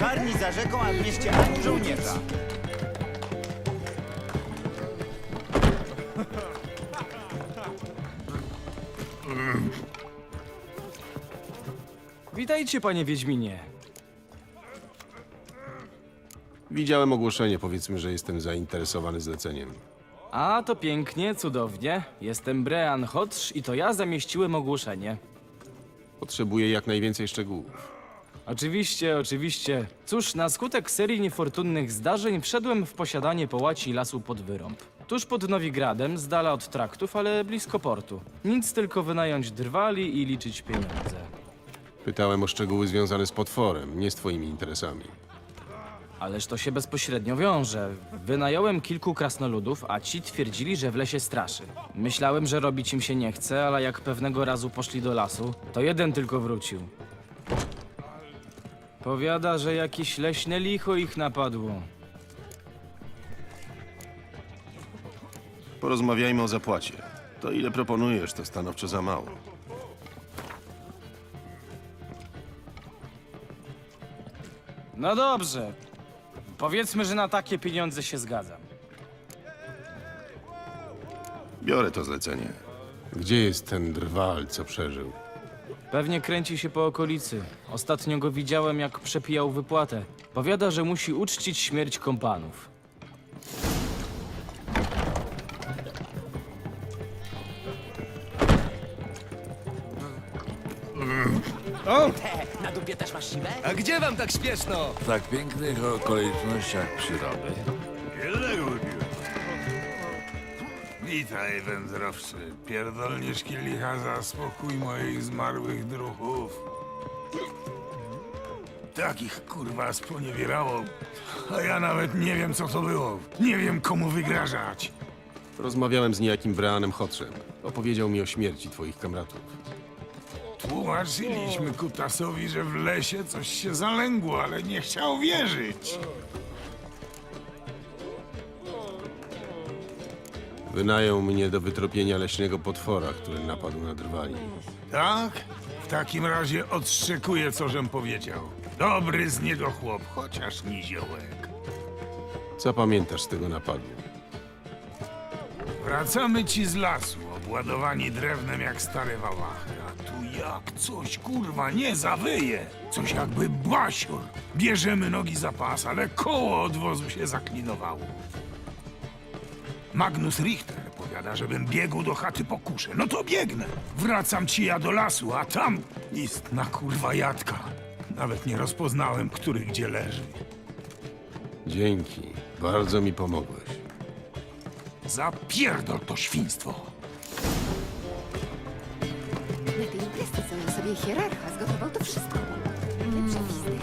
Czarni za rzeką, a w mieście ani żołnierza. Witajcie, panie Wiedźminie. Widziałem ogłoszenie, powiedzmy, że jestem zainteresowany zleceniem. A, to pięknie, cudownie. Jestem Brean Hodge i to ja zamieściłem ogłoszenie. Potrzebuję jak najwięcej szczegółów. Oczywiście, oczywiście. Cóż, na skutek serii niefortunnych zdarzeń wszedłem w posiadanie połaci lasu pod wyrąb. Tuż pod Nowigradem, z dala od traktów, ale blisko portu. Nic tylko wynająć drwali i liczyć pieniądze. Pytałem o szczegóły związane z potworem, nie z twoimi interesami. Ależ to się bezpośrednio wiąże. Wynająłem kilku krasnoludów, a ci twierdzili, że w lesie straszy. Myślałem, że robić im się nie chce, ale jak pewnego razu poszli do lasu, to jeden tylko wrócił. Powiada, że jakieś leśne licho ich napadło. Porozmawiajmy o zapłacie. To ile proponujesz, to stanowczo za mało. No dobrze. Powiedzmy, że na takie pieniądze się zgadzam. Biorę to zlecenie. Gdzie jest ten drwal, co przeżył? Pewnie kręci się po okolicy. Ostatnio go widziałem, jak przepijał wypłatę. Powiada, że musi uczcić śmierć kompanów. Na dupie też masz siłę? A gdzie wam tak śpieszno? W tak pięknych okolicznościach przyrody. Witaj, wędrowcy. Pierdolniesz kielicha za spokój moich zmarłych druhów. Takich kurwa sponiewierało, a ja nawet nie wiem co to było. Nie wiem komu wygrażać. Rozmawiałem z niejakim Breanem Hotrzem. Opowiedział mi o śmierci twoich kamratów. Tłumaczyliśmy Kutasowi, że w lesie coś się zalęgło, ale nie chciał wierzyć. Wynajął mnie do wytropienia leśnego potwora, który napadł na drwali. Tak? W takim razie odszczekuję, co żem powiedział. Dobry z niego chłop, chociaż niziołek. Co pamiętasz z tego napadu? Wracamy ci z lasu, obładowani drewnem jak stare wałachy. A tu jak coś, kurwa, nie zawyje. Coś jakby basior. Bierzemy nogi za pas, ale koło od wozu się zaklinowało. Magnus Richter powiada, żebym biegł do chaty po kuszę. No to biegnę. Wracam ci ja do lasu, a tam istna kurwa jadka. Nawet nie rozpoznałem, który gdzie leży. Dzięki. Bardzo mi pomogłeś. Zapierdol to świństwo. Na tej imprezie co sobie hierarcha zgotował to wszystko. Te przepisy.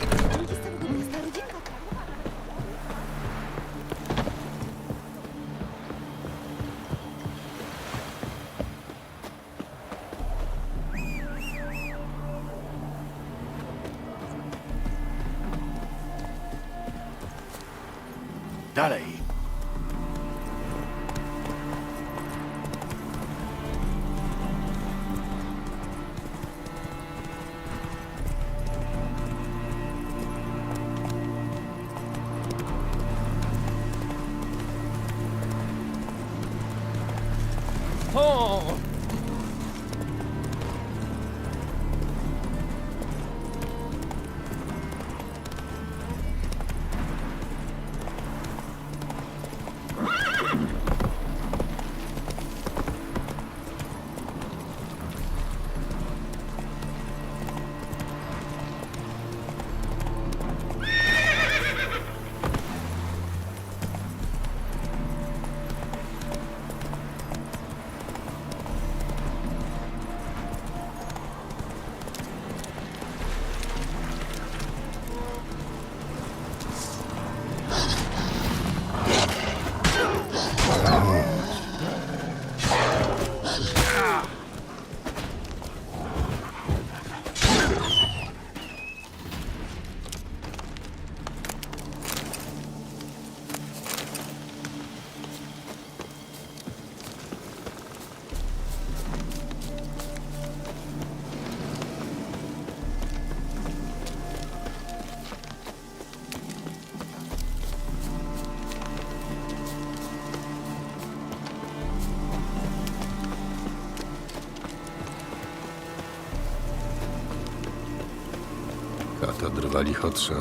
To drwali Hotrza.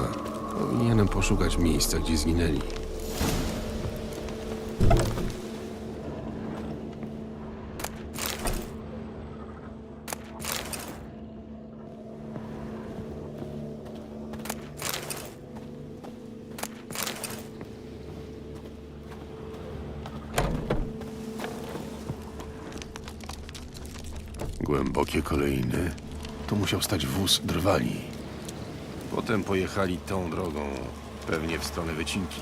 Powinienem poszukać miejsca, gdzie zginęli. Głębokie kolejny. Tu musiał stać wóz drwali. Potem pojechali tą drogą, pewnie w stronę wycinki.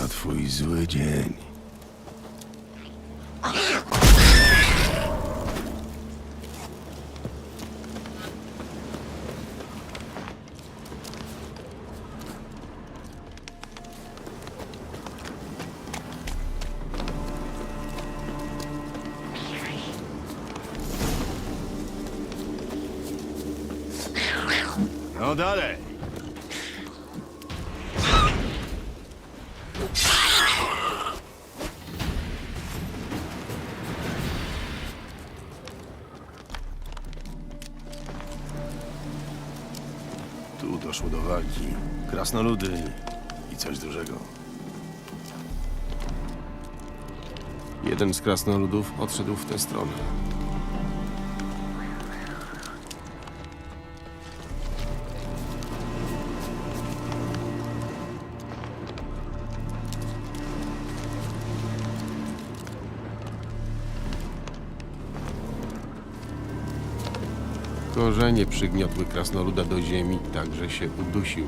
To twój zły dzień. No dalej. Doszło do walki. Krasnoludy i coś dużego. Jeden z krasnoludów odszedł w tę stronę. Korzenie przygniotły krasnoluda do ziemi, tak że się udusił.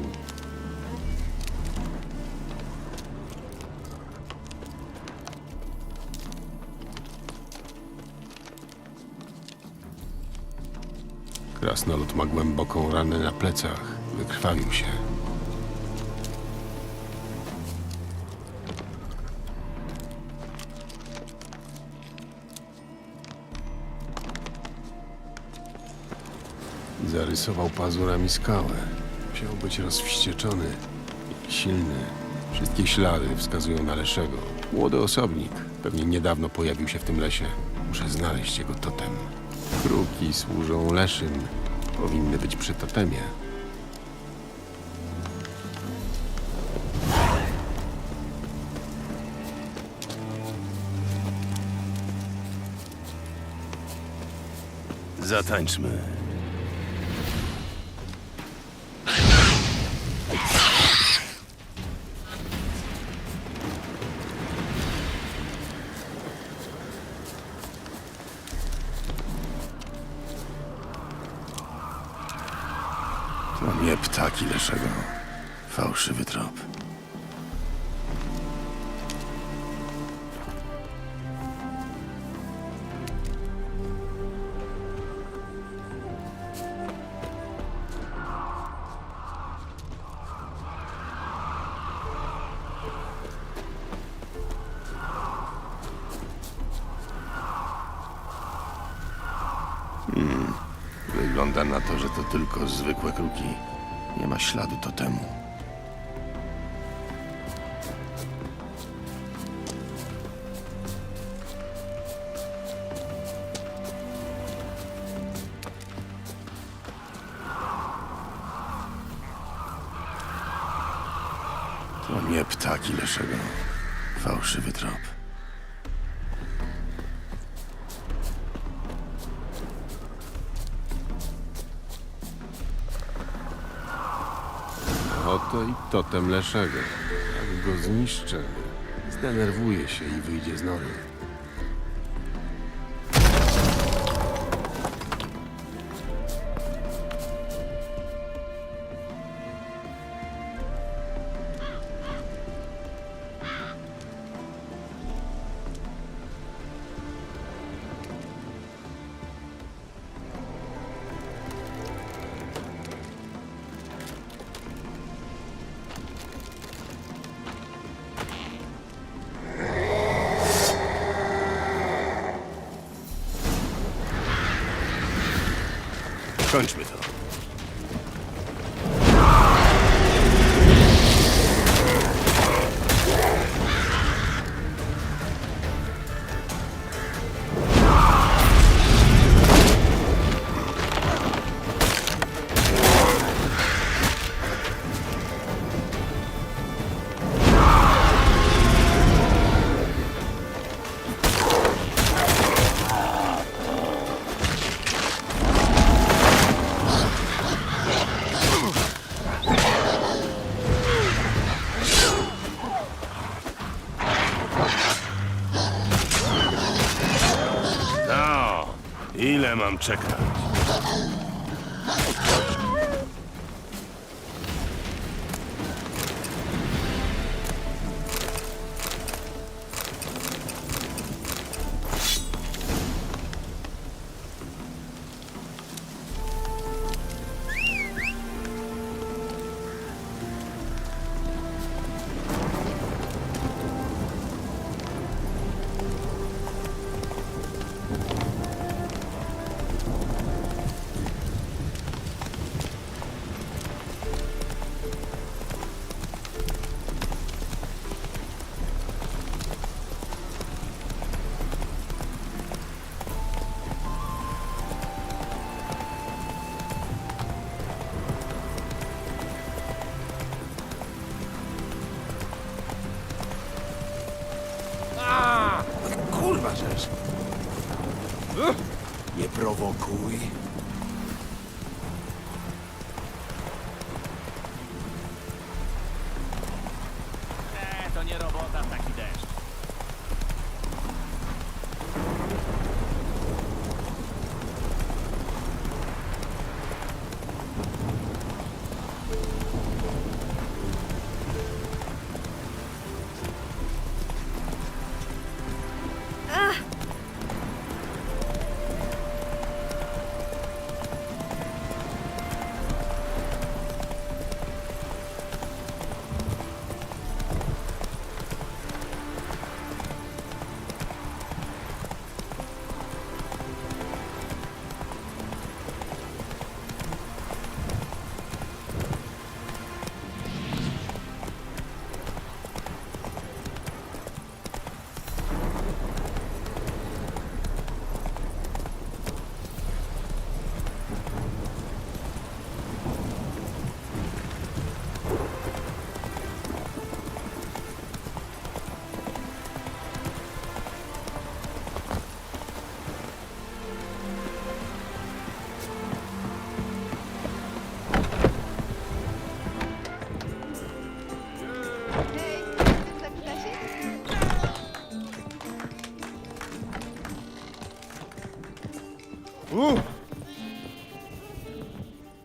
Krasnolud ma głęboką ranę na plecach. Wykrwawił się. Zarysował pazurami skałę. Musiał być rozwścieczony i silny. Wszystkie ślady wskazują na Leszego. Młody osobnik. Pewnie niedawno pojawił się w tym lesie. Muszę znaleźć jego totem. Kruki służą Leszym. Powinny być przy totemie. Zatańczmy. Ptaki Leszego. Fałszywy trop. Wygląda na to, że to tylko zwykłe kruki. Nie ma śladu totemu. Oto i totem Leszego. Jak go zniszczę, zdenerwuje się i wyjdzie z nory. Skończmy to. No, ile mam czekać? Nie prowokuj.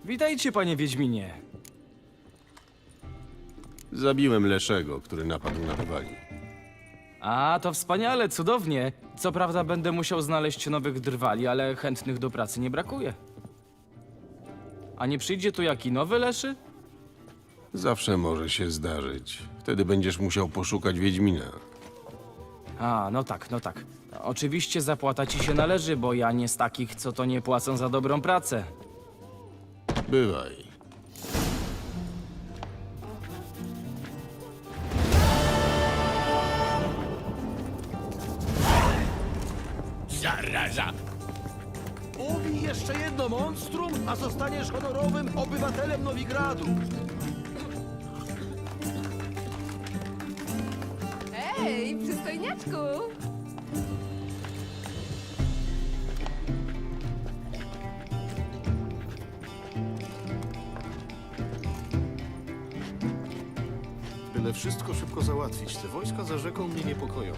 Witajcie, panie Wiedźminie. Zabiłem Leszego, który napadł na rywali. A, to wspaniale, cudownie. Co prawda będę musiał znaleźć nowych drwali, ale chętnych do pracy nie brakuje. A nie przyjdzie tu jaki nowy Leszy? Zawsze może się zdarzyć. Wtedy będziesz musiał poszukać Wiedźmina. A, no tak, no tak. Oczywiście zapłata ci się należy, bo ja nie z takich, co to nie płacą za dobrą pracę. Bywaj. Zaraza. Ubij jeszcze jedno monstrum, a zostaniesz honorowym obywatelem Nowigradu. Ej, przystojniaczku! Byle wszystko szybko załatwić. Te wojska za rzeką mnie niepokoją.